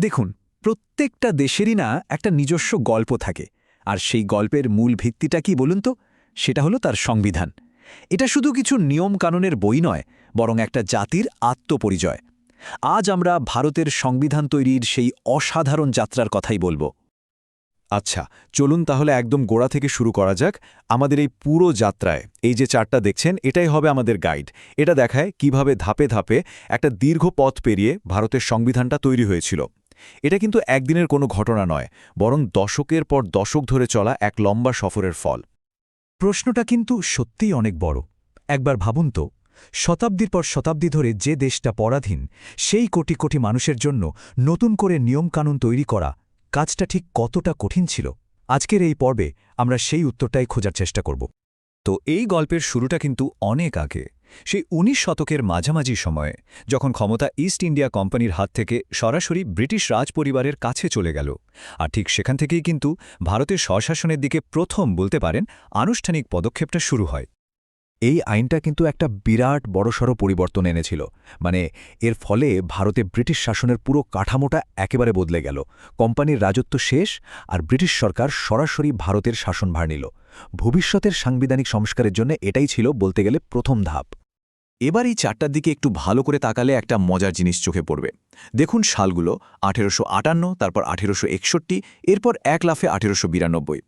দেখুন, প্রত্যেকটা দেশেরই না একটা নিজস্ব গল্প থাকে। আর সেই গল্পের মূল ভিত্তিটা কি বলুন তো? সেটা হলো তার সংবিধান। এটা শুধু কিছু নিয়মকানুনের বই নয়, বরং একটা জাতির আত্মপরিচয়। আজ আমরা ভারতের সংবিধান তৈরির সেই অসাধারণ যাত্রার কথাই বলব। আচ্ছা চলুন তাহলে একদম গোড়া থেকে শুরু করা যাক। আমাদের এই পুরো যাত্রায়, এই যে চারটা দেখছেন, এটাই হবে আমাদের গাইড। এটা দেখায় কীভাবে ধাপে ধাপে একটা দীর্ঘ পথ পেরিয়ে ভারতের সংবিধানটা তৈরি হয়েছিল। এটা কিন্তু একদিনের কোনো ঘটনা নয়, বরং দশকের পর দশক ধরে চলা এক লম্বা সফরের ফল। প্রশ্নটা কিন্তু সত্যিই অনেক বড়। একবার ভাবুন তো, শতাব্দীর পর শতাব্দী ধরে যে দেশটা পরাধীন, সেই কোটি কোটি মানুষের জন্য নতুন করে নিয়মকানুন তৈরি করা কাজটা ঠিক কতটা কঠিন ছিল? আজকের এই পর্বে আমরা সেই উত্তরটাই খোঁজার চেষ্টা করব। তো এই গল্পের শুরুটা কিন্তু অনেক আগে। সেই উনিশ শতকের মাঝামাঝি সময়ে, যখন ক্ষমতা ইস্ট ইন্ডিয়া কোম্পানির হাত থেকে সরাসরি ব্রিটিশ রাজ পরিবারের কাছে চলে গেল। আর ঠিক সেখান থেকেই কিন্তু ভারতের স্বশাসনের দিকে প্রথম বলতে পারেন আনুষ্ঠানিক পদক্ষেপটা শুরু হয়। এই আইনটা কিন্তু একটা বিরাট বড়সড় পরিবর্তন এনেছিল। মানে এর ফলে ভারতে ব্রিটিশ শাসনের পুরো কাঠামোটা একেবারে বদলে গেল। কোম্পানির রাজত্ব শেষ আর ব্রিটিশ সরকার সরাসরি ভারতের শাসনভার নিল। ভবিষ্যতের সাংবিধানিক সংস্কারের জন্য এটাই ছিল বলতে গেলে প্রথম ধাপ। এবার এই চারটার দিকে একটু ভালো করে তাকালে একটা মজার জিনিস চোখে পড়বে। দেখুন সালগুলো আঠেরোশো আটান্ন, তারপর আঠেরোশো একষট্টি, এরপর এক লাফে আঠেরোশো বিরানব্বই।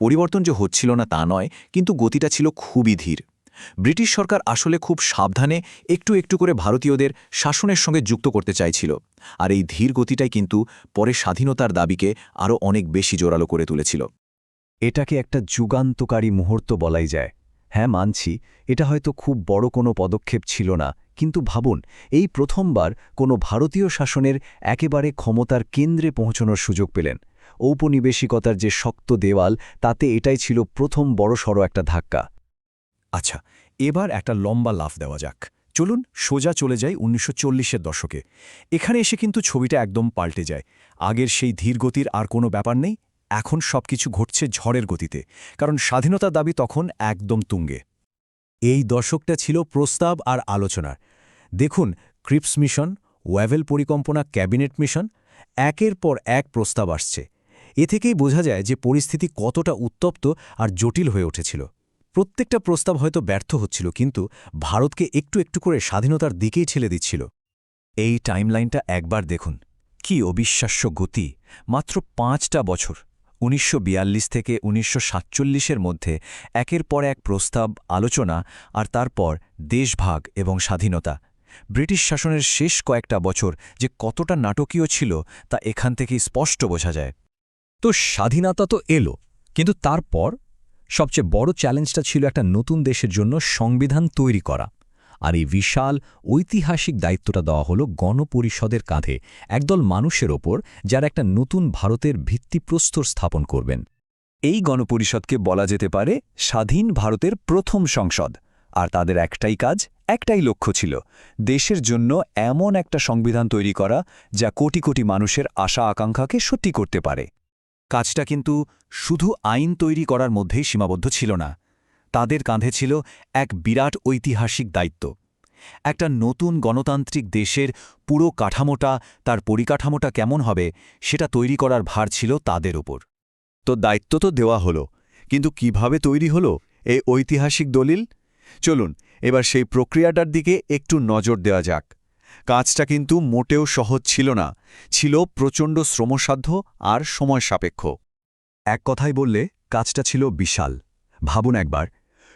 পরিবর্তন যে হচ্ছিল না তা নয়, কিন্তু গতিটা ছিল খুবই ধীর। ব্রিটিশ সরকার আসলে খুব সাবধানে একটু একটু করে ভারতীয়দের শাসনের সঙ্গে যুক্ত করতে চাইছিল। আর এই ধীর গতিটাই কিন্তু পরে স্বাধীনতার দাবিকে আরও অনেক বেশি জোরালো করে তুলেছিল। এটাকে একটা যুগান্তকারী মুহূর্ত বলাই যায়। হ্যাঁ মানছি, এটা হয়তো খুব বড় কোনো পদক্ষেপ ছিল না, কিন্তু ভাবুন, এই প্রথমবার কোনো ভারতীয় শাসনের একেবারে ক্ষমতার কেন্দ্রে পৌঁছনোর সুযোগ পেলেন। ঔপনিবেশিকতার যে শক্ত দেওয়াল, তাতে এটাই ছিল প্রথম বড়সড় একটা ধাক্কা। আচ্ছা এবার একটা লম্বা লাফ দেওয়া যাক। চলুন, সোজা চলে যাই উনিশশো চল্লিশের দশকে। এখানে এসে কিন্তু ছবিটা একদম পাল্টে যায়। আগের সেই ধীরগতির আর কোনো ব্যাপার নেই। এখন সবকিছু ঘটছে ঝড়ের গতিতে, কারণ স্বাধীনতার দাবি তখন একদম তুঙ্গে। এই দশকটা ছিল প্রস্তাব আর আলোচনার। দেখুন, ক্রিপস মিশন, ওয়াভেল পরিকল্পনা, ক্যাবিনেট মিশন, একের পর এক প্রস্তাব আসছে। এ থেকেই বোঝা যায় যে পরিস্থিতি কতটা উত্তপ্ত আর জটিল হয়ে উঠেছিল। প্রত্যেকটা প্রস্তাব হয়তো ব্যর্থ হচ্ছিল, কিন্তু ভারতকে একটু একটু করে স্বাধীনতার দিকেই ছেলে দিচ্ছিল। এই টাইমলাইনটা একবার দেখুন। কি অবিশ্বাস্য গতি। মাত্র পাঁচটা বছর। উনিশশো বিয়াল্লিশ থেকে উনিশশো সাতচল্লিশের মধ্যে একের পর এক প্রস্তাব, আলোচনা আর তারপর দেশভাগ এবং স্বাধীনতা। ব্রিটিশ শাসনের শেষ কয়েকটা বছর যে কতটা নাটকীয় ছিল তা এখান থেকেই স্পষ্ট বোঝা যায়। তো স্বাধীনতা তো এলো, কিন্তু তারপর সবচেয়ে বড় চ্যালেঞ্জটা ছিল একটা নতুন দেশের জন্য সংবিধান তৈরি করা। আর এই বিশাল ঐতিহাসিক দায়িত্বটা দেওয়া হলো গণপরিষদের কাঁধে, একদল মানুষের ওপর যারা একটা নতুন ভারতের ভিত্তিপ্রস্তর স্থাপন করবেন। এই গণপরিষদকে বলা যেতে পারে স্বাধীন ভারতের প্রথম সংসদ, আর তাদের একটাই কাজ, একটাই লক্ষ্য ছিল, দেশের জন্য এমন একটা সংবিধান তৈরি করা যা কোটি কোটি মানুষের আশা আকাঙ্ক্ষাকে সত্যি করতে পারে। কাজটা কিন্তু শুধু আইন তৈরি করার মধ্যেই সীমাবদ্ধ ছিল না তাদের কাঁধে ছিল এক বিরাট ঐতিহাসিক দায়িত্ব। একটা নতুন গণতান্ত্রিক দেশের পুরো কাঠামোটা, তার পরিকাঠামোটা কেমন হবে, সেটা তৈরি করার ভার ছিল তাদের ওপর তো দায়িত্ব তো দেওয়া হলো, কিন্তু কীভাবে তৈরি হলো এই ঐতিহাসিক দলিল? চলুন, এবার সেই প্রক্রিয়াটার দিকে একটু নজর দেওয়া যাক। কাজটা কিন্তু মোটেও সহজ ছিল না, ছিল প্রচণ্ড শ্রমসাধ্য আর সময় সাপেক্ষ। এক কথাই বললে, কাজটা ছিল বিশাল। ভাবুন একবার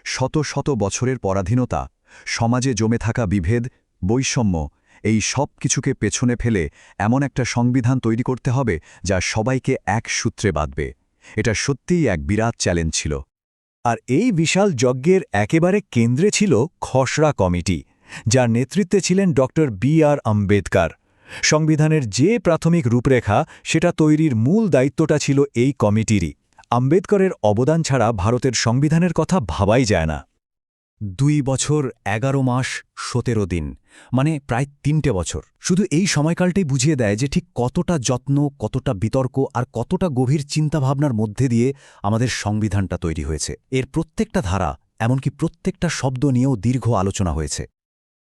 শত শত বছরের পরাধীনতা, সমাজে জমে থাকা বিভেদ, বৈষম্য, এই সব কিছুকে পেছনে ফেলে এমন একটা সংবিধান তৈরি করতে হবে যা সবাইকে এক সূত্রে বাঁধবে। এটা সত্যিই এক বিরাট চ্যালেঞ্জ ছিল। আর এই বিশাল যজ্ঞের একেবারে কেন্দ্রে ছিল খসড়া কমিটি, যার নেতৃত্বে ছিলেন ড. B R Ambedkar. সংবিধানের যে প্রাথমিক রূপরেখা, সেটা তৈরির মূল দায়িত্বটা ছিল এই কমিটিরই। আম্বেদকরের অবদান ছাড়া ভারতের সংবিধানের কথা ভাবাই যায় না। দুই বছর, এগারো মাস, সতেরো দিন মানে প্রায় তিনটে বছর। শুধু এই সময়কালটাই বুঝিয়ে দেয় যে ঠিক কতটা যত্ন, কতটা বিতর্ক আর কতটা গভীর চিন্তাভাবনার মধ্যে দিয়ে আমাদের সংবিধানটা তৈরি হয়েছে। এর প্রত্যেকটা ধারা, এমনকি প্রত্যেকটা শব্দ নিয়েও দীর্ঘ আলোচনা হয়েছে।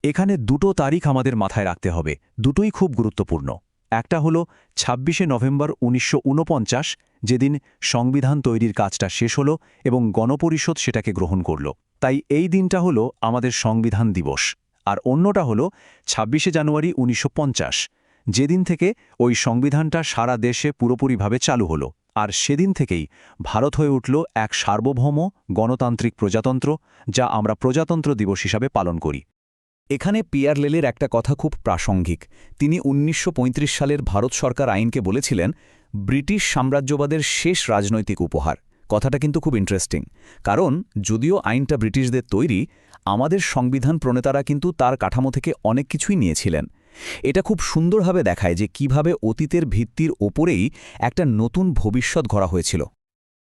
এখানে দুটো তারিখ আমাদের মাথায় রাখতে হবে। দুটোই খুব গুরুত্বপূর্ণ। একটা হলো ছাব্বিশে নভেম্বর উনিশশো ঊনপঞ্চাশ, যেদিন সংবিধান তৈরির কাজটা শেষ হলো এবং গণপরিষদ সেটাকে গ্রহণ করল। তাই এই দিনটা হলো আমাদের সংবিধান দিবস। আর অন্যটা হলো ছাব্বিশে জানুয়ারি উনিশশো পঞ্চাশ, যেদিন থেকে ওই সংবিধানটা সারা দেশে পুরোপুরিভাবে চালু হলো। আর সেদিন থেকেই ভারত হয়ে উঠল এক সার্বভৌম গণতান্ত্রিক প্রজাতন্ত্র, যা আমরা প্রজাতন্ত্র দিবস হিসাবে পালন করি। এখানে পিয়ার লেলের একটা কথা খুব প্রাসঙ্গিক। তিনি উনিশশো পঁয়ত্রিশ সালের ভারত সরকার আইনকে বলেছিলেন, ব্রিটিশ সাম্রাজ্যবাদের শেষ রাজনৈতিক উপহার। কথাটা কিন্তু খুব ইন্টারেস্টিং কারণ, যদিও আইনটা ব্রিটিশদের তৈরি, আমাদের সংবিধান প্রণেতারা কিন্তু তার কাঠামো থেকে অনেক কিছুই নিয়েছিলেন। এটা খুব সুন্দরভাবে দেখায় যে কীভাবে অতীতের ভিত্তির ওপরেই একটা নতুন ভবিষ্যৎ গড়া হয়েছিল।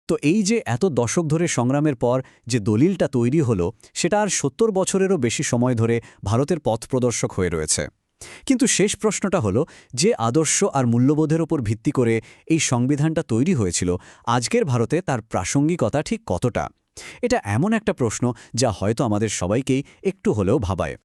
তো এই যে এত দশক ধরে সংগ্রামের পর যে দলিলটা তৈরি হলো, সেটা আর সত্তর বছরেরও বেশি সময় ধরে ভারতের পথ প্রদর্শক হয়ে রয়েছে। কিন্তু শেষ প্রশ্নটা হলো, যে আদর্শ আর মূল্যবোধের ওপর ভিত্তি করে এই সংবিধানটা তৈরি হয়েছিল, আজকের ভারতে তার প্রাসঙ্গিকতা ঠিক কতটা? এটা এমন একটা প্রশ্ন যা হয়তো আমাদের সবাইকেই একটু হলেও ভাবায়।